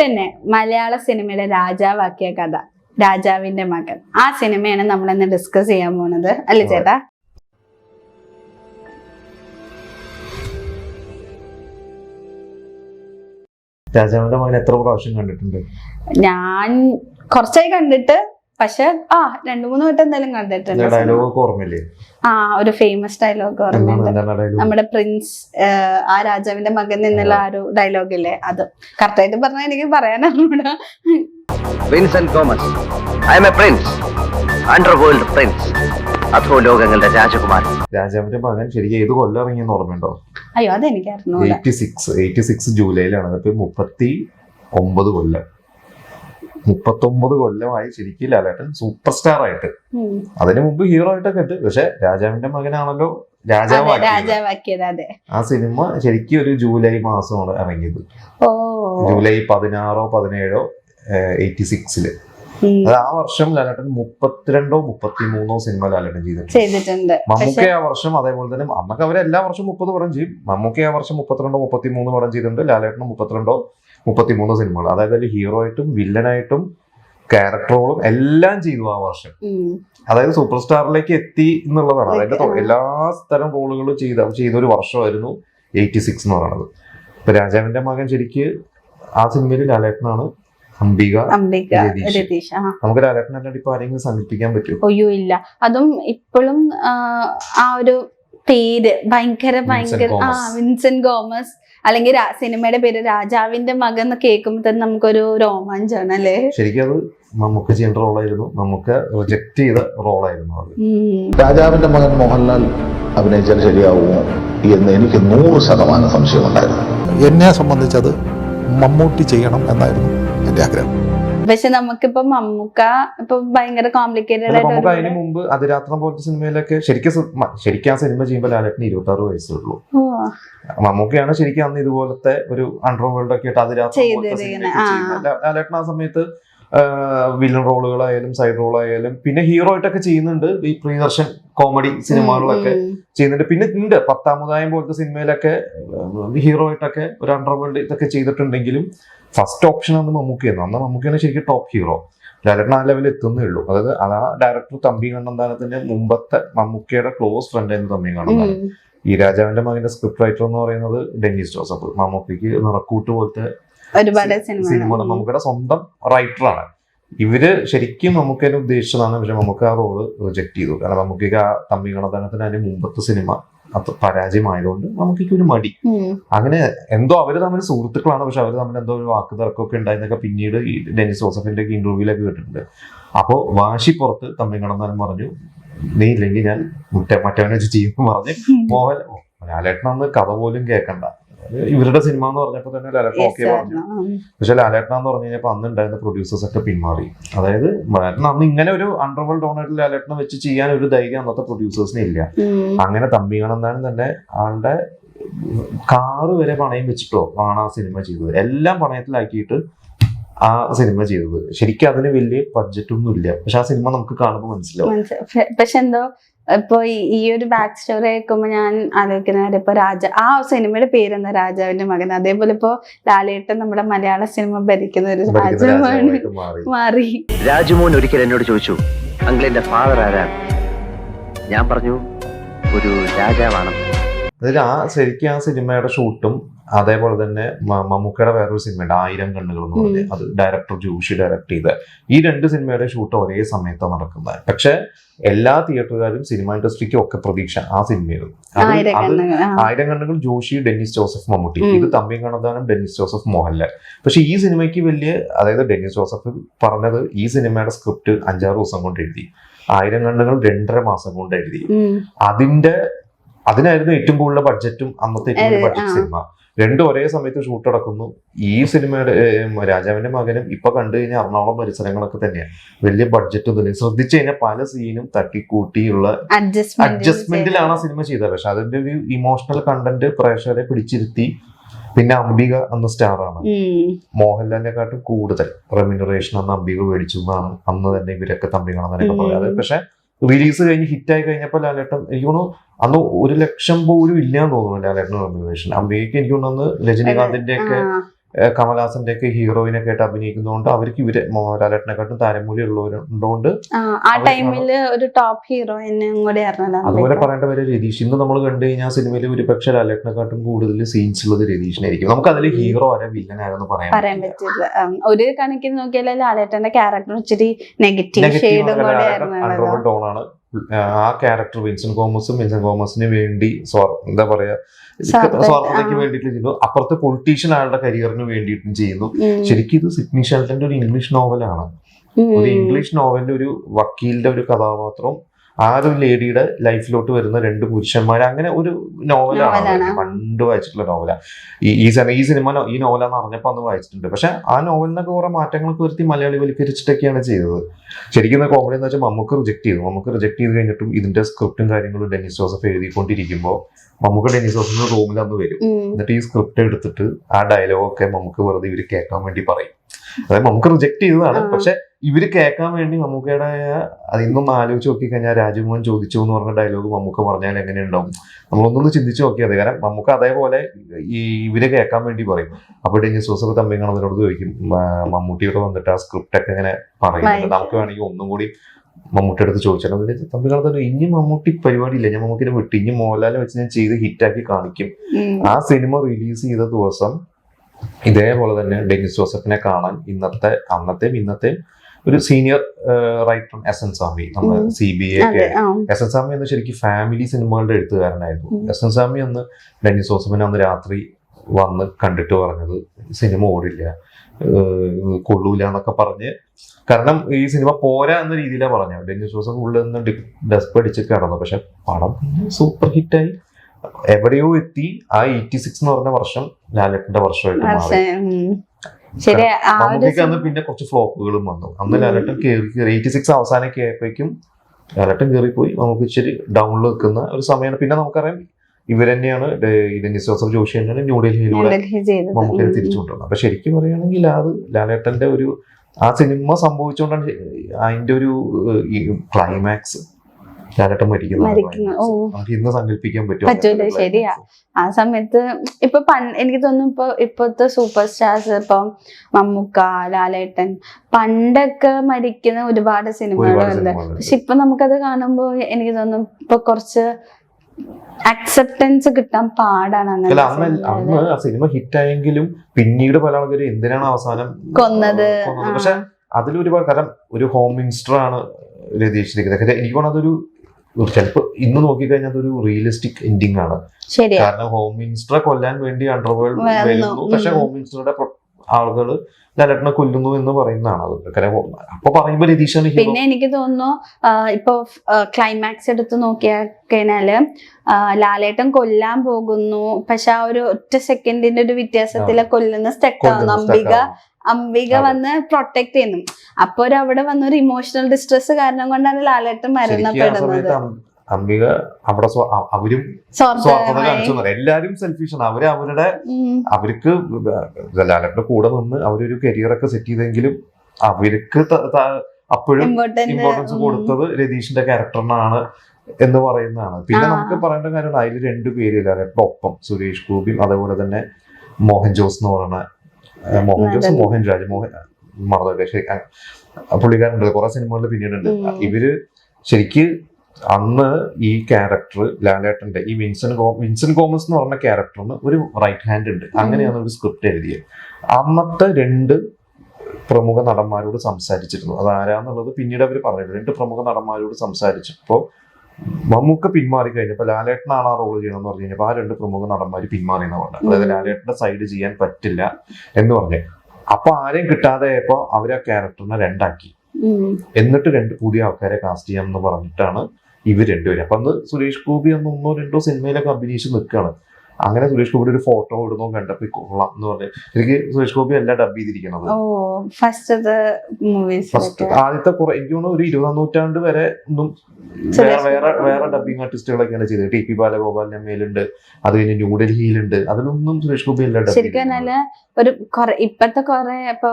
തന്നെ മലയാള സിനിമയുടെ രാജാവാക്കിയ കഥ രാജാവിന്റെ മകൻ. ആ സിനിമയാണ് നമ്മൾ ഇന്ന് ഡിസ്കസ് ചെയ്യാൻ പോകുന്നത്. അല്ലേ ചേട്ടാ? രാജാവിന്റെ മകൻ എത്ര പ്രാവശ്യം കണ്ടിട്ടുണ്ട്? ഞാൻ കുറച്ചായി കണ്ടിട്ട് പക്ഷെ ആ രണ്ടു മൂന്ന് വട്ടം എന്തായാലും കണ്ടിട്ടുണ്ട്. ആ ഒരു ഫേമസ് ഡയലോഗ് ഓർമ്മയുണ്ട്. നമ്മുടെ പ്രിൻസ് ആ രാജാവിന്റെ മകൻ എന്നുള്ള ആ. ഒരു ഡയലോഗ് ഇല്ലേ? അത്. കറക്റ്റ് ആയിട്ട് പറഞ്ഞാൽ എനിക്ക് Vincent Thomas I M A prince prince അധോലോകങ്ങളുടെ രാജകുമാരൻ. രാജാവിന്റെ മകൻ ശരിക്കും ഏത് കൊല്ലം ഇറങ്ങിയെന്ന് ഓർമ്മയുണ്ടോ? അയ്യോ അതെനിക്ക് അറിഞ്ഞൂടാ. എയ്റ്റി സിക്സ് എയ്റ്റി സിക്സ് ജൂലൈയിലാണ്. ഇപ്പൊ മുപ്പത്തി ഒമ്പത് കൊല്ലം. മുപ്പത്തൊമ്പത് കൊല്ലമായി ശരിക്കും ലാലേട്ടൻ സൂപ്പർ സ്റ്റാർ ആയിട്ട്. അതിനു മുമ്പ് ഹീറോ ആയിട്ടൊക്കെ ഉണ്ട്. പക്ഷെ രാജാവിന്റെ മകനാണല്ലോ രാജാവാക്കിയത്. അതെ ആ സിനിമ ശരിക്കും ഒരു ജൂലൈ മാസമാണ് ഇറങ്ങിയത്. ജൂലൈ പതിനാറോ പതിനേഴോ എയ്റ്റി സിക്സിൽ. അത് ആ വർഷം ലാലേട്ടൻ മുപ്പത്തിരണ്ടോ മുപ്പത്തിമൂന്നോ സിനിമ ലാലേട്ടൻ ചെയ്തിട്ടുണ്ട്. ചെയ്തിട്ടുണ്ട്. മമ്മൂക്ക ആ വർഷം അതേപോലെ തന്നെ അന്നൊക്കെ അവർ എല്ലാ വർഷവും മുപ്പത് പടം ചെയ്യും. മമ്മൂക്ക ആ വർഷം മുപ്പത്തിരണ്ടോ മുപ്പത്തിമൂന്ന് പടം ചെയ്തിട്ടുണ്ട്. ലാലേട്ടൻ മുപ്പത്തിരണ്ടോ മുപ്പത്തിമൂന്ന് സിനിമകൾ. അതായത് അതിൽ ഹീറോ ആയിട്ടും വില്ലനായിട്ടും ക്യാരക്ടറോളും എല്ലാം ചെയ്തു ആ വർഷം. അതായത് സൂപ്പർ സ്റ്റാറിലേക്ക് എത്തി എന്നുള്ളതാണ്. അതായത് എല്ലാ തരം റോളുകളും ചെയ്ത ചെയ്ത ഒരു വർഷമായിരുന്നു എയ്റ്റി സിക്സ് എന്ന് പറയുന്നത്. ഇപ്പൊ രാജാവിന്റെ മകൻ ശരിക്ക് ആ സിനിമയിൽ ലാലേട്ടനാണ് അംബിക രതീഷ്. നമുക്ക് ലാലേട്ടനല്ലാണ്ട് ഇപ്പൊ ആരെങ്കിലും സങ്കല്പിക്കാൻ പറ്റുമോ? അയ്യോ ഇല്ല. അതും ഇപ്പോഴും ആ ഒരു പേര് ഭയങ്കര ഭയങ്കര ആ വിൻസെന്റ് ഗോമസ് അല്ലെങ്കിൽ സിനിമയുടെ പേര് രാജാവിന്റെ മകൻ എന്ന് കേൾക്കുമ്പോൾ തന്നെ നമുക്കൊരു രോമാഞ്ചാണ് അല്ലേ? ശരിക്കും അത് നമുക്ക് ചെയ്യേണ്ട റോളായിരുന്നു. നമുക്ക് റിജക്ട് ചെയ്ത റോളായിരുന്നു അത്. രാജാവിന്റെ മകൻ മോഹൻലാൽ അഭിനയിച്ചാൽ ശരിയാവുമോ എന്ന് എനിക്ക് നൂറ് ശതമാനം സംശയമുണ്ടായിരുന്നു. എന്നെ സംബന്ധിച്ചത് മമ്മൂട്ടി ചെയ്യണം എന്നായിരുന്നു എന്റെ ആഗ്രഹം. പക്ഷെ നമുക്കിപ്പോ മമ്മൂക്ക ഇപ്പൊ ഭയങ്കര കോംപ്ലിക്കേറ്റഡ് ആയിട്ട് അതിന് മുമ്പ് അതിരാത്രം പോലത്തെ സിനിമയിലൊക്കെ ശരിക്കും ശരിക്കും ആ സിനിമ ചെയ്യുമ്പോൾ ലാലേട്ടന് ഇരുപത്തി ആറ് വയസ്സേ ഉള്ളൂ. മമ്മൂക്കയാണ് ശരിക്കും അന്ന് ഇതുപോലത്തെ ഒരു അണ്ടർ വേൾഡ് ഒക്കെ ആയിട്ട് അതിരാത്രം. ലാലേട്ടൻ ആ സമയത്ത് വില്ലൻ റോളുകളായാലും സൈഡ് റോളായാലും പിന്നെ ഹീറോ ആയിട്ടൊക്കെ ചെയ്യുന്നുണ്ട് ഈ പ്രിയദർശൻ കോമഡി സിനിമകളിലൊക്കെ. ചെയ്യുന്നുണ്ട്. പിന്നെ ഉണ്ട് പത്താമതായം പോലത്തെ സിനിമയിലൊക്കെ ഹീറോ ആയിട്ടൊക്കെ ഒരു അണ്ടർ വേൾഡ് ഇതൊക്കെ ചെയ്തിട്ടുണ്ടെങ്കിലും ഫസ്റ്റ് ഓപ്ഷൻ അന്ന് മമ്മൂക്കിയെന്ന് അന്ന് മമ്മൂക്കിയാണ് ശരിക്കും ടോപ്പ് ഹീറോ ഡയറക്ടർ ആ ലെവലിൽ എത്തുന്നേ ഉള്ളൂ. അതായത് ആ ഡയറക്ടർ തമ്പി കണ്ണന്താനത്തിന്റെ മുമ്പത്തെ മമ്മൂക്കയുടെ ക്ലോസ് ഫ്രണ്ട് ആയിരുന്നു തമ്പി കണ്ണന്താനം. ഈ രാജാവിന്റെ മകന്റെ സ്ക്രിപ്റ്റ് റൈറ്റർ എന്ന് പറയുന്നത് ഡെന്നീസ് ജോസഫ്. മമ്മൂക്കിക്ക് നിറക്കൂട്ട് പോലത്തെ ഒരുപാട് സിനിമ സിനിമ മമ്മൂക്കയുടെ സ്വന്തം റൈറ്ററാണ്. ഇവർ ശരിക്കും മമ്മൂക്കനെ ഉദ്ദേശിച്ചതാണ് പക്ഷെ നമുക്ക് ആ റോൾ റിജക്ട് ചെയ്തു. കാരണം മമ്മൂക്കയ്ക്ക് ആ തമ്പി ഗണതനത്തിന് അതിന് മുമ്പത്തെ സിനിമ അത് പരാജയമായതുകൊണ്ട് നമുക്ക് ഒരു മടി. അങ്ങനെ എന്തോ അവർ തമ്മിൽ സുഹൃത്തുക്കളാണ് പക്ഷെ അവർ തമ്മിൽ എന്തോ ഒരു വാക്ക് തർക്കമൊക്കെ ഉണ്ടായിരുന്നൊക്കെ പിന്നീട് ഈ ഡെനിസ് ജോസഫിന്റെ ഒക്കെ ഇന്റർവ്യൂലൊക്കെ കേട്ടിട്ടുണ്ട്. അപ്പോ വാശി പുറത്ത് തമ്പി കണന്താനം പറഞ്ഞു നീ ഇല്ലെങ്കിൽ ഞാൻ മറ്റേ മറ്റവനെ വെച്ച് ചെയ്യും പറഞ്ഞ് മോഹൻ മലയാളേട്ടനൊന്ന് ലാലേട്ടൻ അന്ന് കഥ പോലും കേൾക്കണ്ട. ഇവരുടെ സിനിമ എന്ന് പറഞ്ഞപ്പോ തന്നെ ലാലേട്ടൻ ഓക്കെ പറഞ്ഞു. പക്ഷെ ലാലേട്ടൻ എന്ന് പറഞ്ഞു കഴിഞ്ഞപ്പോ അന്ന് ഉണ്ടായിരുന്ന പ്രൊഡ്യൂസേഴ്സ് ഒക്കെ പിന്മാറി. അതായത് ലാലേട്ടൻ അന്ന് ഇങ്ങനെ ഒരു അണ്ടർവേൾഡ് ഓണായിട്ട് ലാലേട്ടനെ വെച്ച് ചെയ്യാൻ ഒരു ധൈര്യം അന്നത്തെ പ്രൊഡ്യൂസേഴ്സിന് ഇല്ല. അങ്ങനെ തമ്പി കാണുന്നാലും തന്നെ ആളുടെ കാറ് വരെ പണയം വെച്ചിട്ടോ ആണ് ആ സിനിമ ചെയ്തത്. എല്ലാം പണയത്തിലാക്കിയിട്ട് ആ സിനിമ ചെയ്തത്. ശരിക്കും അതിന് വലിയ ബഡ്ജറ്റ് ഒന്നും ഇല്ല. പക്ഷെ ആ സിനിമ നമുക്ക് കാണുമ്പോൾ മനസ്സിലാവും. പക്ഷെ എന്തോ ഇപ്പൊ ഈ- ഒരു ബാക്ക് സ്റ്റോറി കേൾക്കുമ്പോ ഞാൻ ആലോചിക്കുന്ന കാര്യം ഇപ്പൊ രാജ ആ സിനിമയുടെ പേരെന്താ? രാജാവിന്റെ മകൻ. അതേപോലെ ഇപ്പൊ ലാലേട്ടൻ നമ്മുടെ മലയാള സിനിമ ഭരിക്കുന്ന ഒരു രാജാവാണ് മാറി. രാജമോൻ ഒരിക്കൽ എന്നോട് ചോദിച്ചു അങ്കിളിന്റെ ഫാദർ ആരാണ്? ഞാൻ പറഞ്ഞു ഒരു രാജാവാണ്. അതിൽ ആ ശരിക്കും ആ സിനിമയുടെ ഷൂട്ടും അതേപോലെ തന്നെ മമ്മൂക്കയുടെ വേറൊരു സിനിമയുണ്ട് ആയിരം കണ്ണുകൾ എന്ന് പറഞ്ഞ്. അത് ഡയറക്ടർ ജോഷി ഡയറക്ട് ചെയ്ത. ഈ രണ്ട് സിനിമയുടെ ഷൂട്ട് ഒരേ സമയത്താണ് നടക്കുന്നത്. പക്ഷെ എല്ലാ തിയേറ്ററുകാരും സിനിമ ഇൻഡസ്ട്രിക്കും ഒക്കെ പ്രതീക്ഷ ആ സിനിമയായിരുന്നു അത്. ആയിരം കണ്ണുകൾ ജോഷി ഡെന്നിസ് ജോസഫ് മമ്മൂട്ടി. ഇത് തമ്മിൽ കണ്ണദാനം ഡെന്നിസ് ജോസഫ് മോഹൻലാൽ. പക്ഷെ ഈ സിനിമയ്ക്ക് വലിയ അതായത് ഡെന്നിസ് ജോസഫ് പറഞ്ഞത് ഈ സിനിമയുടെ സ്ക്രിപ്റ്റ് അഞ്ചാറ് ദിവസം കൊണ്ട് എഴുതി. ആയിരം കണ്ണുകൾ രണ്ടര മാസം കൊണ്ട് എഴുതി. അതിന്റെ അതിനായിരുന്നു ഏറ്റവും കൂടുതൽ ബഡ്ജറ്റും അന്നത്തെ ഏറ്റവും കൂടുതൽ ബഡ്ജറ്റ് സിനിമ രണ്ടും ഒരേ സമയത്ത് ഷൂട്ട് അടക്കുന്നു ഈ സിനിമയുടെ രാജാവിന്റെ മകനും ഇപ്പൊ കണ്ടു കഴിഞ്ഞാൽ എറണാകുളം പരിസരങ്ങളൊക്കെ തന്നെയാണ്. വലിയ ബഡ്ജറ്റ് ഒന്നും ശ്രദ്ധിച്ചു കഴിഞ്ഞാൽ പല സീനും തട്ടിക്കൂട്ടിയുള്ള അഡ്ജസ്റ്റ്മെന്റിലാണ് ആ സിനിമ ചെയ്തത്. പക്ഷെ അതിന്റെ ഒരു ഇമോഷണൽ കണ്ടന്റ് പ്രേക്ഷകരെ പിടിച്ചിരുത്തി. പിന്നെ അംബിക അന്ന് സ്റ്റാറാണ്. മോഹൻലാലിനെക്കാട്ടും കൂടുതൽ റെമ്യൂണറേഷൻ അന്ന് അംബിക മേടിച്ചു എന്നാണ് അന്ന് തന്നെ ഇവരൊക്കെ തമ്പി കാണാനൊക്കെ ഉം. പക്ഷെ റിലീസ് കഴിഞ്ഞ് ഹിറ്റായി കഴിഞ്ഞപ്പോൾ ലാലേട്ടൻ എനിക്ക് തോന്നുന്നു അന്ന് ഒരു ലക്ഷം പോലും ഇല്ലാന്ന് തോന്നുന്നു ലാലേട്ടൻ റെമ്യൂണേഷൻ അമ്പേക്ക് എനിക്ക് തോന്നുന്നു രജനീകാന്തിന്റെ ഒക്കെ ആ. ഏഹ് കമലഹാസന്റെ ഒക്കെ ഹീറോയിനൊക്കെ ആയിട്ട് അഭിനയിക്കുന്നതുകൊണ്ട് അവർക്ക് ഇവർ മോഹൻലാലേട്ടനെക്കാട്ടും താരമൂല്യം ഉള്ളവരുണ്ടോണ്ട് ആ, ടൈമിൽ ഒരു ടോപ്പ് ഹീറോ അതുപോലെ പറയേണ്ട പേര് രതീഷ്. ഇന്ന് നമ്മൾ കണ്ടു കഴിഞ്ഞാൽ സിനിമയിൽ ഒരുപക്ഷെ ലാലേട്ടനെക്കാട്ടും കൂടുതൽ സീൻസ് ഉള്ളത് രതീഷിനായിരിക്കും. നമുക്ക് അതിൽ ഹീറോ ആരാ വില്ലൻ ആരെന്ന് പറയാൻ പറയാൻ പറ്റില്ല. ഒരു കണക്കിന് നോക്കിയാൽ ലാലേട്ടന്റെ ക്യാരക്ടർ ഇച്ചിരി നെഗറ്റീവ് ഷെയ്ഡും കൂടെ ആണ് ആ ക്യാരക്ടർ വിൻസൺ കോമസും വിൻസൺ കോമസിന് വേണ്ടി എന്താ പറയാ സ്വാർത്ഥ- സ്വാർത്ഥതയ്ക്ക്. വേണ്ടിയിട്ട് ചെയ്യുന്നു. അപ്പുറത്തെ പൊളിറ്റീഷ്യൻ ആളുടെ കരിയറിന് വേണ്ടിയിട്ടും ചെയ്യുന്നു. ശരിക്കും ഇത് സിഡ്നി ഷെൽട്ടന്റെ ഒരു ഇംഗ്ലീഷ് നോവലാണ് ഒരു ഇംഗ്ലീഷ് നോവലിന്റെ ഒരു വക്കീലിന്റെ ഒരു കഥാപാത്രം ആ ഒരു ലേഡിയുടെ ലൈഫിലോട്ട് വരുന്ന രണ്ട് പുരുഷന്മാർ അങ്ങനെ ഒരു നോവലാണ്. പണ്ട് വായിച്ചിട്ടുള്ള നോവലാണ് ഈ ഈ സിനിമ ഈ സിനിമ ഈ നോവലാന്ന് അറിഞ്ഞപ്പോൾ അന്ന് വായിച്ചിട്ടുണ്ട്. പക്ഷെ ആ നോവലിനൊക്കെ കുറെ മാറ്റങ്ങളൊക്കെ വരുത്തി മലയാളി വലിക്കരിച്ചിട്ടൊക്കെയാണ് ചെയ്തത്. ശരിക്കും കോമഡി എന്ന് വെച്ചാൽ മമ്മൂക്ക് റിജക്ട് ചെയ്തു. മമ്മൂക്ക് റിജക്ട് ചെയ്ത് കഴിഞ്ഞിട്ടും ഇതിന്റെ സ്ക്രിപ്റ്റും കാര്യങ്ങളും ഡെന്നിസ് ജോസഫ് എഴുതിക്കൊണ്ടിരിക്കുമ്പോൾ മമ്മൂക്ക് ഡെന്നിസ് ജോസഫിന്റെ റൂമിൽ അന്ന് വരും. എന്നിട്ട് ഈ സ്ക്രിപ്റ്റ് എടുത്തിട്ട് ആ ഡയലോഗൊക്കെ മമ്മൂക്ക് വെറുതെ ഇവർ കേൾക്കാൻ വേണ്ടി പറയും. അതായത് മമ്മൂക്ക് റിജക്ട് ചെയ്തതാണ്. പക്ഷെ ഇവർ കേൾക്കാൻ വേണ്ടി മമ്മൂക്കയുടെ അത് ഇന്നൊന്ന് ആലോചിച്ച് നോക്കി കഴിഞ്ഞാൽ രാജമോഹൻ ചോദിച്ചു എന്ന് പറഞ്ഞ ഡയലോഗ് മമ്മൂക്ക പറഞ്ഞാൽ എങ്ങനെ ഉണ്ടാവും നമ്മളൊന്നൊന്ന് ചിന്തിച്ചു നോക്കിയത് കാരണം മമ്മൂക്ക അതേപോലെ ഈ ഇവർ കേൾക്കാൻ വേണ്ടി പറയും. അപ്പൊ ഡെന്നിസ് ജോസഫ് തമ്പി കാണുന്നതിനോട് ചോദിക്കും. "മ- മമ്മൂട്ടിയോട് വന്നിട്ട് ആ സ്ക്രിപ്റ്റ് ഒക്കെ ഇങ്ങനെ പറയുന്നുണ്ട്. നമുക്ക് വേണമെങ്കിൽ ഒന്നും കൂടി മമ്മൂട്ടി അടുത്ത് ചോദിച്ചാൽ പിന്നെ തമ്പി കാണുന്നത് ഇനി മമ്മൂട്ടി പരിപാടിയില്ല ഞാൻ മമ്മൂട്ടിനെ വിട്ടു ഇനി മോഹൻലാലിനെ വെച്ച് ഞാൻ ചെയ്ത് ഹിറ്റാക്കി കാണിക്കും. ആ സിനിമ റിലീസ് ചെയ്ത ദിവസം ഇതേപോലെ തന്നെ ഡെന്നിസ് ജോസഫിനെ കാണാൻ ഇന്നത്തെ അന്നത്തെയും ഇന്നത്തെയും ഒരു senior writer S N Swami നമ്മുടെ. C B A S N Swami എന്ന് ശരിക്കും ഫാമിലി സിനിമകളുടെ എഴുത്തുകാരനായിരുന്നു. എസ് എൻ സ്വാമി അന്ന് ഡെന്നിസ് സോസമൻ അന്ന് രാത്രി വന്ന് കണ്ടിട്ട് പറഞ്ഞത് സിനിമ ഓടില്ല കൊള്ളൂല എന്നൊക്കെ പറഞ്ഞ്. കാരണം ഈ സിനിമ പോരാ എന്ന രീതിയിലാണ് പറഞ്ഞത്. ഡെന്നിസ് ജോസഫ് ഉള്ളിൽ നിന്ന് ഡെസ്പ് അടിച്ച് കിടന്നു. പക്ഷെ പടം സൂപ്പർ ഹിറ്റായി എവിടെയോ എത്തി. ആ എയ്റ്റി സിക്സ് എന്ന് പറഞ്ഞ വർഷം ലാലേട്ടന്റെ വർഷമായിട്ട് മാറി. ശരി അന്ന് പിന്നെ കുറച്ച് ഫ്ലോപ്പുകളും വന്നു. അന്ന് ലാലട്ടൻ ലാലേട്ടൻ കയറി എയ്റ്റി സിക്സ് അവസാനമൊക്കെ ആയപ്പോഴേക്കും കയറി കയറിപ്പോയി നമുക്ക് ഇച്ചിരി ഡൗണിൽ നിൽക്കുന്ന ഒരു സമയമാണ്. പിന്നെ നമുക്കറിയാം ഇവർ തന്നെയാണ് ഡെന്നിസ് ജോസഫ് ജോഷി തന്നെയാണ് ന്യൂഡൽഹിയിലൂടെ നമുക്ക്. തിരിച്ചു കൊണ്ടുവന്നത് അപ്പൊ ശരിക്കും പറയുകയാണെങ്കിൽ അത് ലാലേട്ടന്റെ ഒരു ആ സിനിമ സംഭവിച്ചുകൊണ്ടാണ് അതിന്റെ ഒരു ക്ലൈമാക്സ് ഇന്ന് സങ്കല്പിക്കാൻ ശരിയാ. ആ സമയത്ത് ഇപ്പൊ എനിക്ക് തോന്നുന്നു ഇപ്പൊ ഇപ്പോഴത്തെ സൂപ്പർ സ്റ്റാർസ് ഇപ്പൊ മമ്മൂക്ക ലാലേട്ടൻ പണ്ടൊക്കെ മരിക്കുന്ന ഒരുപാട് സിനിമകളുണ്ട്. പക്ഷെ ഇപ്പൊ നമുക്കത് കാണുമ്പോൾ എനിക്ക് തോന്നുന്നു ഇപ്പൊ കുറച്ച് അക്സെപ്റ്റൻസ് കിട്ടാൻ പാടാണ് അങ്ങനെ അന്ന് ആ സിനിമ ഹിറ്റായെങ്കിലും പിന്നീട് പല ആൾക്കാരും എന്തിനാണ് അവസാനം കൊന്നത്. പക്ഷെ അതിലൊരുപാട് കാരണം ഒരു ഹോം മിനിസ്റ്റർ ആണ് രതീഷിരിക്കുന്നത് എനിക്ക് അതൊരു ചിലപ്പോ ഇന്ന് നോക്കിക്കഴിഞ്ഞാൽ അതൊരു റിയലിസ്റ്റിക് എൻഡിങ് ആണ്. കാരണം ഹോം മിനിസ്റ്ററെ കൊല്ലാൻ വേണ്ടി അണ്ടർവേൾഡ്. വരുന്നു. പക്ഷെ ഹോം മിനിസ്റ്ററുടെ ആളുകൾ ലലട്ടിനെ കൊല്ലുന്നു എന്ന് പറയുന്നതാണ് അത്. അപ്പൊ പറയുമ്പോ രതീഷ് പിന്നെ എനിക്ക് തോന്നുന്നു ഇപ്പൊ ക്ലൈമാക്സ് എടുത്ത് നോക്കിയാൽ കഴിഞ്ഞാൽ ലാലേട്ടൻ കൊല്ലാൻ പോകുന്നു. പക്ഷെ ആ ഒരു ഒറ്റ സെക്കൻഡിന്റെ ഒരു വ്യത്യാസത്തിലെ കൊല്ലുന്ന സ്റ്റെക്കാണ് അംബിക അംബിക വന്ന് പ്രൊട്ടക്ട് ചെയ്യുന്നു. അപ്പൊ അവിടെ വന്ന ഒരു ഇമോഷണൽ ഡിസ്ട്രെസ് കാരണം കൊണ്ടാണ് ലാലേട്ടൻ മരണപ്പെടുന്നത് അംബിക അവിടെ അവരും സ്വാർത്ഥത കാണിച്ചു. എല്ലാരും സെൽഫിഷാണ് അവർ അവരുടെ അവർക്ക് ലാലേട്ടന്റെ കൂടെ നിന്ന് അവരൊരു കരിയർ ഒക്കെ സെറ്റ് ചെയ്തെങ്കിലും അവർക്ക് അപ്പോഴും ഇമ്പോർട്ടൻസ് കൊടുത്തത് രതീഷിന്റെ ക്യാരക്ടറിനാണ് എന്ന് പറയുന്നതാണ്. പിന്നെ നമുക്ക് പറയേണ്ട കാര്യമാണ് അതിൽ രണ്ടു പേര് ലാലേട്ടന്റെ ഒപ്പം സുരേഷ് ഗോപിയും അതേപോലെ തന്നെ മോഹൻ ജോസ് എന്ന് പറയുന്ന മോഹൻ ജോസ് മോഹൻ രാജ് മോഹൻ മറന്നൊക്കെ ശരി പുള്ളിക്കാരുണ്ട് കുറെ സിനിമകളിൽ പിന്നീടുണ്ട്. ഇവർ ശരിക്ക് അന്ന് ഈ ക്യാരക്ടർ ലാലേട്ടന്റെ ഈ വിൻസൻ വിൻസൻ കോമസ് എന്ന് പറഞ്ഞ ക്യാരക്ടറിന് ഒരു റൈറ്റ് ഹാൻഡ് ഉണ്ട്. അങ്ങനെയാണ് ഒരു സ്ക്രിപ്റ്റ് എഴുതിയത്. അന്നത്തെ രണ്ട് പ്രമുഖ നടന്മാരോട് സംസാരിച്ചിരുന്നു. അത് ആരാന്നുള്ളത് പിന്നീട് അവർ പറഞ്ഞിട്ടുണ്ട് രണ്ട് പ്രമുഖ നടന്മാരോട് സംസാരിച്ചപ്പോൾ മമ്മൂക്ക പിന്മാറി കഴിഞ്ഞപ്പോൾ ലാലേട്ടനാണ് ആ റോൾ ചെയ്യണമെന്ന് പറഞ്ഞു കഴിഞ്ഞപ്പോൾ ആ രണ്ട് പ്രമുഖ നടന്മാർ പിന്മാറി എന്ന് പറഞ്ഞു. അതായത് ലാലേട്ടന്റെ സൈഡ് ചെയ്യാൻ പറ്റില്ല എന്ന് പറഞ്ഞു. അപ്പൊ ആരെയും കിട്ടാതെ ആയപ്പോ അവർ ആ ക്യാരക്ടറിനെ രണ്ടാക്കി. എന്നിട്ട് രണ്ട് പുതിയ ആൾക്കാരെ കാസ്റ്റ് ചെയ്യാം എന്ന് പറഞ്ഞിട്ടാണ് ഇവർ രണ്ടുപേരും. അപ്പൊ അന്ന് സുരേഷ് ഗോപി അന്ന് ഒന്നോ രണ്ടോ സിനിമയിലൊക്കെ അഭിനയിച്ച് നിൽക്കുകയാണ് അങ്ങനെ സുരേഷ് ഗോപിയുടെ ഒരു ഫോട്ടോ ഇടുന്നോ കണ്ടപ്പോ കൊള്ളാം എന്ന് പറഞ്ഞു. എനിക്ക് സുരേഷ് ഗോപി അല്ല ഡബ് ചെയ്തിരിക്കുന്നത്. ഫസ്റ്റ് ആദ്യത്തെ കുറെ എനിക്ക് തോന്നുന്നു ഒരു ഇരുപതാം നൂറ്റാണ്ട് വരെ ഒന്നും വേറെ വേറെ. വേറെ ഡബിങ് ആർട്ടിസ്റ്റുകളൊക്കെയാണ് ചെയ്തത്. ടി പി ബാലഗോപാലിന്റെ മേലുണ്ട് അത് കഴിഞ്ഞ് ന്യൂഡൽഹിയിലുണ്ട് അതിലൊന്നും സുരേഷ് ഗോപി അല്ല ഡബ് ശരിക്കും ഒരു കൊറേ ഇപ്പത്തെ കൊറേ ഇപ്പൊ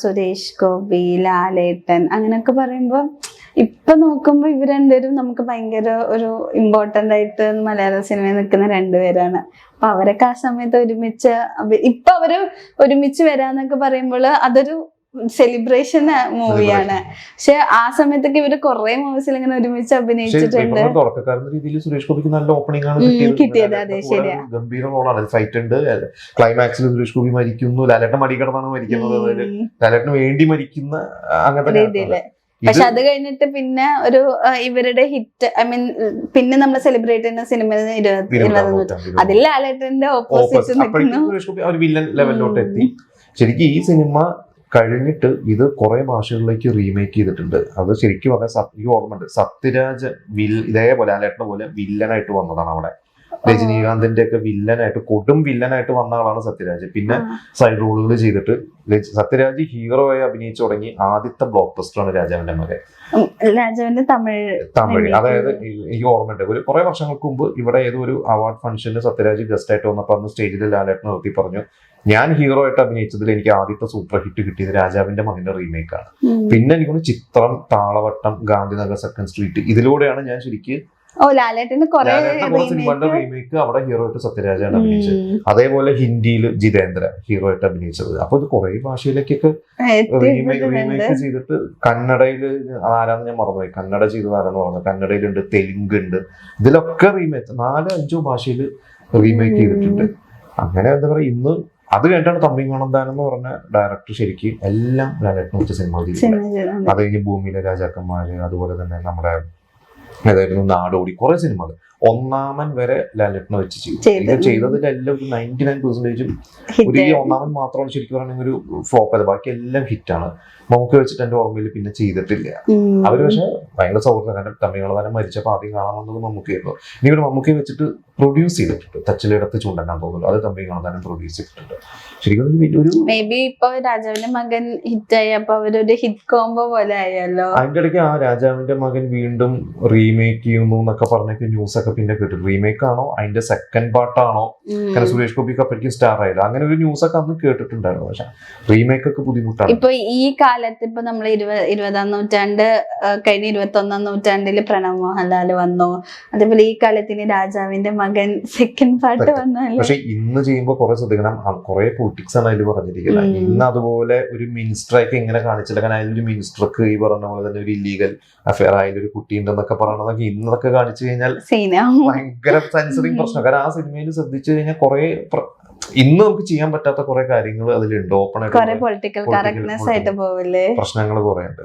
സുരേഷ് ഗോപി ലാലേട്ടൻ അങ്ങനെയൊക്കെ പറയുമ്പോ ഇപ്പൊ നോക്കുമ്പോ ഇവർ രണ്ടുപേരും നമുക്ക് ഭയങ്കര ഒരു ഇമ്പോർട്ടന്റ് ആയിട്ട് മലയാള സിനിമയിൽ നിൽക്കുന്ന രണ്ടുപേരാണ്. അപ്പൊ അവരൊക്കെ ആ സമയത്ത് ഒരുമിച്ച് ഇപ്പൊ അവർ ഒരുമിച്ച് വരാന്നൊക്കെ പറയുമ്പോൾ അതൊരു സെലിബ്രേഷൻ മൂവിയാണ് പക്ഷെ ആ സമയത്തൊക്കെ ഇവർ കുറെ മൂവീസിൽ ഇങ്ങനെ ഒരുമിച്ച് അഭിനയിച്ചിട്ടുണ്ട്. രീതിയിൽ സുരേഷ് ഗോപിക്ക് നല്ല ഓപ്പണിംഗ് ആണ് കിട്ടിയത്. അതെ, ശരിയാ. ഗംഭീര റോളാണ് ഫൈറ്റ് ഉണ്ട്. ക്ലൈമാക്സിൽ സുരേഷ് ഗോപി മരിക്കുന്നു. ലാലേട്ടൻ മടികടന്നാണ് മരിക്കുന്നത്. ലാലേട്ടന് വേണ്ടി മരിക്കുന്ന അങ്ങനത്തെ രീതിയിൽ. പക്ഷെ അത് കഴിഞ്ഞിട്ട് പിന്നെ ഒരു ഇവരുടെ ഹിറ്റ് ഐ മീൻ പിന്നെ നമ്മൾ സെലിബ്രേറ്റ് ചെയ്യുന്ന സിനിമ ഇരുപത് അതിൽ ലാലേട്ടന്റെ ഓപ്പോസിറ്റ് ലെവലിലോട്ട്. എത്തി. ശരിക്കും ഈ സിനിമ കഴിഞ്ഞിട്ട് ഇത് കുറെ ഭാഷകളിലേക്ക് റീമേക്ക് ചെയ്തിട്ടുണ്ട്. അത് ശരിക്കും പറഞ്ഞാൽ എനിക്ക് ഓർമ്മയുണ്ട്. സത്യരാജ് വിൽ ഇതേപോലെ ലാലേട്ടനെ പോലെ വില്ലനായിട്ട് വന്നതാണ് അവിടെ. രജനീകാന്തിന്റെ ഒക്കെ വില്ലനായിട്ട് കൊടും വില്ലനായിട്ട് വന്ന ആളാണ് സത്യരാജ്. പിന്നെ സൈഡ് റോളുകൾ ചെയ്തിട്ട് രജ- സത്യരാജ് ഹീറോ ആയി അഭിനയിച്ചു തുടങ്ങി ആദ്യത്തെ ബ്ലോക്ക് ബസ്റ്റർ ആണ് രാജാവിന്റെ മകൻ. രാജാവിന്റെ തമിഴ് തമിഴ് അതായത് എനിക്ക് ഓർമ്മയുണ്ട്. ഒരു കുറെ വർഷങ്ങൾക്ക് മുമ്പ് ഇവിടെ ഏതോ ഒരു അവാർഡ് ഫംഗ്ഷനിൽ സത്യരാജ് ഗസ്റ്റ് ആയിട്ട് വന്നപ്പോൾ അന്ന് സ്റ്റേജിൽ ലാലേട്ടൻ നിർത്തി പറഞ്ഞു ഞാൻ ഹീറോ ആയിട്ട് അഭിനയിച്ചതിൽ എനിക്ക് ആദ്യത്തെ സൂപ്പർ ഹിറ്റ് കിട്ടിയത് രാജാവിന്റെ മകന്റെ റീമേക്ക് ആണ്. പിന്നെ എനിക്ക് ചിത്രം താളവട്ടം ഗാന്ധിനഗർ സെക്കൻഡ് സ്ട്രീറ്റ് ഇതിലൂടെയാണ് ഞാൻ ശരിക്കും ഓ ലാലേട്ടന് കൊറേ ലാലേട്ടന്റെ കുറെ റീമേക്ക് അവിടെ ഹീറോ ആയിട്ട് സത്യരാജാണ് അഭിനയിച്ചത്. അതേപോലെ ഹിന്ദിയിൽ ജിതേന്ദ്ര ഹീറോ ആയിട്ട് അഭിനയിച്ചത്. അപ്പൊ ഇത് കുറെ ഭാഷയിലേക്കൊക്കെ റീമേക്ക് റീമേക്ക് ചെയ്തിട്ട് കന്നഡയിൽ ആരാന്ന് ഞാൻ മറന്നുപോയി. കന്നഡ ചെയ്തത് ആരാന്ന് പറഞ്ഞു കന്നഡയിലുണ്ട് തെലുങ്ക് ഉണ്ട് ഇതിലൊക്കെ റീമേക്ക് നാലോ അഞ്ചോ ഭാഷയിൽ റീമേക്ക് ചെയ്തിട്ടുണ്ട്. അങ്ങനെ എന്താ പറയാ ഇന്ന് അത് കഴിഞ്ഞിട്ടാണ് തമ്പി ഗുണന്താനം എന്ന് പറഞ്ഞ ഡയറക്ടർ ശരിക്കും എല്ലാം ലാലേട്ടനെ വെച്ച സിനിമ. അത് കഴിഞ്ഞ് ഭൂമിയിലെ രാജാക്കന്മാര് അതുപോലെ തന്നെ നമ്മുടെ ഏതായിരുന്നു നാടോടി കുറേ സിനിമകൾ. ഒന്നാമൻ വരെ ലാലേട്ടനെ വെച്ച് ചെയ്തു. ഇത് ചെയ്തു. ചെയ്തതിലെല്ലാം ഒരു നയന്റി നയൻ പെർസെന്റേജും ഒരു ഈ ഒന്നാമൻ മാത്രമാണ് ശരിക്കും പറയുകയാണെങ്കിൽ ഒരു ഫ്ലോപ്പ് അത് ബാക്കി എല്ലാം ഹിറ്റാണ് നമുക്ക് വെച്ചിട്ട് എന്റെ ഓർമ്മയിൽ പിന്നെ ചെയ്തിട്ടില്ല. അവർ പക്ഷെ ഭയങ്കര സൗഹൃദം കാരണം തമിഴ്നാട് മരിച്ചപ്പോൾ ആദ്യം കാണാൻ വന്നത് മമ്മൂക്കയായിരുന്നു ഇനി ഇവിടെ മമ്മൂക്കയെ വെച്ചിട്ട് പ്രൊഡ്യൂസ് ചെയ്തിട്ടുണ്ട്. തച്ചിലെടുത്ത് ചൂണ്ടനാൻ തോന്നുന്നു അത് തമ്പി കാണാൻ പ്രൊഡ്യൂസ് ചെയ്തിട്ടുണ്ട്. ശരിക്കും ഒരു മേ ബി ഇപ്പൊ രാജാവിന്റെ മകൻ ഹിറ്റ് ആയി. അപ്പൊ അവരൊരു ഹിറ്റ് കോംബോ പോലെ ആയല്ലോ. അതിന്റെ ഇടയ്ക്ക് ആ രാജാവിന്റെ മകൻ വീണ്ടും റീമേക്ക് ചെയ്യുന്നു എന്നൊക്കെ പറഞ്ഞൊക്കെ ന്യൂസ് ഒക്കെ പിന്നെ കേട്ടു. റീമേക്ക് ആണോ? അതിന്റെ സെക്കൻഡ് പാർട്ടാണോ അങ്ങനെ കാരണം സുരേഷ് ഗോപി അപ്പോഴേക്കും സ്റ്റാർ ആയത്. അങ്ങനെ ഒരു ന്യൂസ് ഒക്കെ അന്ന് കേട്ടിട്ടുണ്ടായിരുന്നു. പക്ഷെ റീമേക്ക് ഒക്കെ ബുദ്ധിമുട്ടാണ്. ഇപ്പൊ ഈ കാലത്ത് ഇപ്പൊ നമ്മൾ ഇരുപത് നൂറ്റാണ്ട് കഴിഞ്ഞ ഇരുപത്തി ഒന്നാം നൂറ്റാണ്ടിൽ പ്രണവ് മോഹൻലാൽ വന്നു. അതേപോലെ ഈ കാലത്തിന് രാജാവിന്റെ മകൻ സെക്കൻഡ് പാർട്ട് വന്നു പക്ഷെ ഇന്ന് ചെയ്യുമ്പോൾ കുറെ ശ്രദ്ധിക്കണം. കുറെ പൊളിറ്റിക്സ് ആണ് അതിൽ പറഞ്ഞിരിക്കുന്നത്. ഇന്ന് അതുപോലെ ഒരു മിനിസ്റ്ററൊക്കെ ഇങ്ങനെ കാണിച്ചില്ല. കാരണം അതിലൊരു മിനിസ്റ്റർക്ക് ഈ പറഞ്ഞ പോലെ തന്നെ ഒരു ഇല്ലീഗൽ അഫയർ ആയാലും ഒരു കുട്ടി ഉണ്ടെന്നൊക്കെ പറയണതൊക്കെ ഇന്നതൊക്കെ കാണിച്ചു കഴിഞ്ഞാൽ ഭയങ്കര സെൻസറിങ്. പ്രശ്നം. കാരണം ആ സിനിമയിൽ ശ്രദ്ധിച്ചു കഴിഞ്ഞാൽ കുറെ ഇന്ന് നമുക്ക് ചെയ്യാൻ പറ്റാത്ത കുറെ കാര്യങ്ങൾ അതിലുണ്ട്. ഓപ്പൺ ആയിട്ട് പൊളിറ്റിക്കൽ കറക്റ്റ്നെസ് ആയിട്ട് പോവില്ലേ? പ്രശ്നങ്ങൾ കുറെ ഉണ്ട്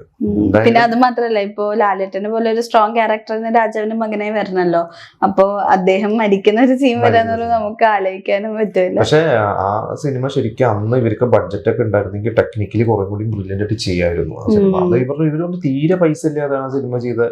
പിന്നെ അത് മാത്രല്ല ഇപ്പൊ ലാലേട്ടനെ പോലെ ഒരു സ്ട്രോങ് ക്യാരക്ടറിന് രാജാവിന് മകനെ വരണല്ലോ. അപ്പൊ അദ്ദേഹം മരിക്കുന്ന ഒരു സീൻ വരാന്നുള്ളത് നമുക്ക് ആലോചിക്കാനും പറ്റില്ല പക്ഷെ ആ സിനിമ ശരിക്കും അന്ന് ഇവർക്ക് ബഡ്ജറ്റ് ഒക്കെ ഉണ്ടായിരുന്നെങ്കിൽ ടെക്നിക്കലി കുറെ കൂടി ബ്രില്യന്റ് ആയിട്ട് ചെയ്യായിരുന്നു ആ സിനിമ. അത് ഇവരുടെ ഇവരൊന്നും തീരെ പൈസ ഇല്ലാതെ ആ സിനിമ ചെയ്ത്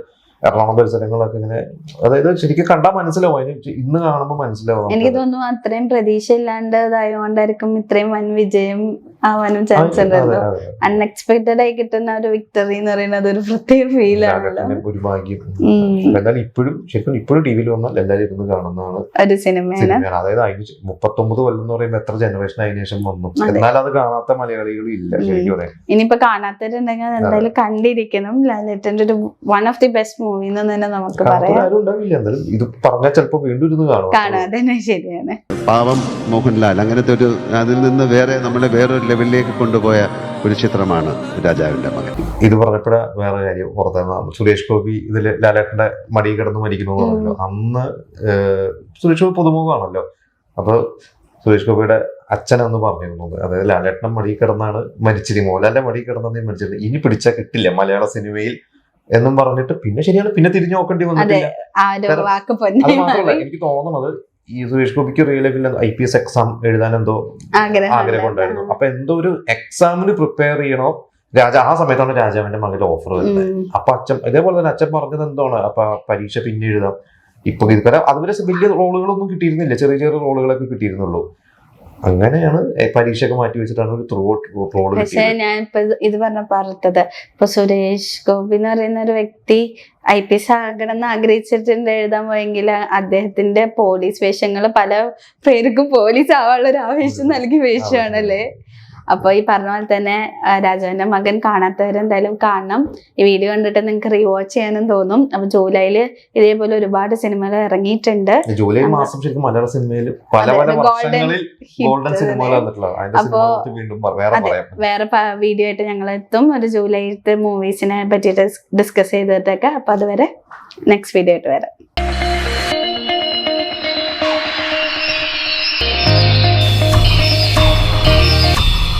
എറണാകുളം പരിസരങ്ങളൊക്കെ ഇങ്ങനെ അതായത് ശരിക്കും കണ്ടാൽ മനസ്സിലാവും അതിന് ഇന്ന് കാണുമ്പോൾ മനസ്സിലാവും എനിക്ക്. തോന്നുന്നു അത്രയും പ്രതീക്ഷ ഇല്ലാണ്ടതായോണ്ടായിരിക്കും ഇത്രയും വൻ വിജയം ആവാനും ചാൻസ് ഉണ്ടല്ലോ. അൺഎക്സ്പെക്ടഡ് ആയി കിട്ടുന്ന ഒരു വിക്ടറി എന്ന് പറയുന്നത് ഒരു പ്രത്യേക ഫീൽ ആണല്ലോ. ഒരു ഭാഗ്യം. എന്നാലും ഇപ്പോഴും ശരിക്കും ഇപ്പോഴും ടി വിയിൽ വന്നാൽ എല്ലാവരും ഇരുന്ന് കാണുന്നതാണ് ഒരു സിനിമയാണ്. സിനിമയാണ്. അതായത് അതിന് മുപ്പത്തൊമ്പത് കൊല്ലം എന്ന് പറയുമ്പോൾ എത്ര ജനറേഷൻ അതിന് ശേഷം വന്നു? എന്നാൽ അത് കാണാത്ത മലയാളികളും ഇല്ല ശരിക്കും പറയാം. ഇനിയിപ്പോ കാണാത്തവരുണ്ടെങ്കിൽ എന്തായാലും കണ്ടിരിക്കണം. ലാലേട്ടന്റെ ഒരു one of the best movie എന്ന് തന്നെ നമുക്ക് പറയാം. ഇത് പറഞ്ഞാൽ ചിലപ്പോ വീണ്ടും ഇരുന്ന് കാണും. കാണാതെ ശരിയാണ്. പാവം മോഹൻലാൽ. അങ്ങനത്തെ ഒരു അതിൽ നിന്ന് വേറെ നമ്മളെ വേറൊരു ലെവലിലേക്ക് കൊണ്ടുപോയ ഒരു ചിത്രമാണ് രാജാവിന്റെ മകൻ. ഇത് പറഞ്ഞപ്പോഴാ വേറെ കാര്യം പുറത്തെ സുരേഷ് ഗോപി ഇതിൽ ലാലേട്ടന്റെ മടി കിടന്ന് മരിക്കുന്നു പറഞ്ഞല്ലോ. അന്ന് സുരേഷ് ഗോപി പുതുമുഖമാണല്ലോ. അപ്പൊ സുരേഷ് ഗോപിയുടെ അച്ഛനെന്ന് പറഞ്ഞിരുന്നത് അതായത് ലാലേട്ടന്റെ മടി കിടന്നാണ് മരിച്ചിരി മോഹൻലാലിന്റെ മടി കിടന്നാണ് മരിച്ചിരുന്നത്. ഇനി പിടിച്ചാൽ കിട്ടില്ല മലയാള സിനിമയിൽ എന്നും പറഞ്ഞിട്ട് പിന്നെ ശരിയാണ്. പിന്നെ തിരിഞ്ഞു നോക്കേണ്ടി വന്നിട്ടില്ല. ആ ഒരു വാക്ക് അത് മാത്രമല്ല എനിക്ക് തോന്നുന്നത് ഈ സുരേഷ് ഗോപിക്ക് റിയൽ ലൈഫിൽ ഐ പി എസ് എക്സാം എഴുതാൻ എന്തോ ആഗ്രഹം ഉണ്ടായിരുന്നു. അപ്പൊ എന്തോ ഒരു എക്സാമിന് പ്രിപ്പയർ ചെയ്യണോ? രാജ ആ സമയത്താണ് രാജാവിന്റെ മകന്റെ ഓഫർ വരുന്നത്. അപ്പൊ അച്ഛൻ ഇതേപോലെ തന്നെ അച്ഛൻ പറഞ്ഞത് എന്താണ്? അപ്പൊ പരീക്ഷ പിന്നെ എഴുതാം. ഇപ്പൊ ഇത് കാരണം അതുവരെ വലിയ റോളുകളൊന്നും കിട്ടിയിരുന്നില്ല. ചെറിയ ചെറിയ റോളുകളൊക്കെ കിട്ടിയിരുന്നുള്ളൂ. അങ്ങനെയാണ് പരീക്ഷയൊക്കെ മാറ്റി വെച്ചിട്ടാണ് ഒരു ത്രൂ റോൾ പക്ഷെ ഞാൻ ഇപ്പൊ ഇത് പറഞ്ഞ പറഞ്ഞത് ഇപ്പൊ സുരേഷ് ഗോപി എന്ന് പറയുന്ന ഒരു വ്യക്തി ഐ പി എസ് ആകണം എന്ന് ആഗ്രഹിച്ചിട്ടുണ്ട് എഴുതാൻ പോയെങ്കിൽ അദ്ദേഹത്തിന്റെ പോലീസ് വേഷങ്ങൾ പല പേർക്കും പോലീസ് ആവാനുള്ള ഒരു ആവേശം നൽകിയ വേഷമാണല്ലേ? അപ്പൊ ഈ പറഞ്ഞ പോലെ തന്നെ ആ, രാജാവിന്റെ മകൻ കാണാത്തവരെന്തായാലും കാണണം. ഈ വീഡിയോ കണ്ടിട്ട് നിങ്ങൾക്ക് റീവാച്ച് ചെയ്യാനും തോന്നും. അപ്പൊ ജൂലൈയിൽ ഇതേപോലെ ഒരുപാട് സിനിമകൾ ഇറങ്ങിയിട്ടുണ്ട്. ജൂലൈ മാസം ശരിക്കും മലയാള സിനിമയിൽ പല പല വർഷങ്ങളിൽ ഗോൾഡൻ സിനിമകൾ വേറെ വീഡിയോ ആയിട്ട് ഞങ്ങൾ എത്തും. ഒരു ജൂലൈത്തെ മൂവീസിനെ പറ്റിയിട്ട് ഡിസ്കസ് ചെയ്തിട്ടൊക്കെ. അപ്പൊ അതുവരെ നെക്സ്റ്റ് വീഡിയോ ആയിട്ട് വരാം.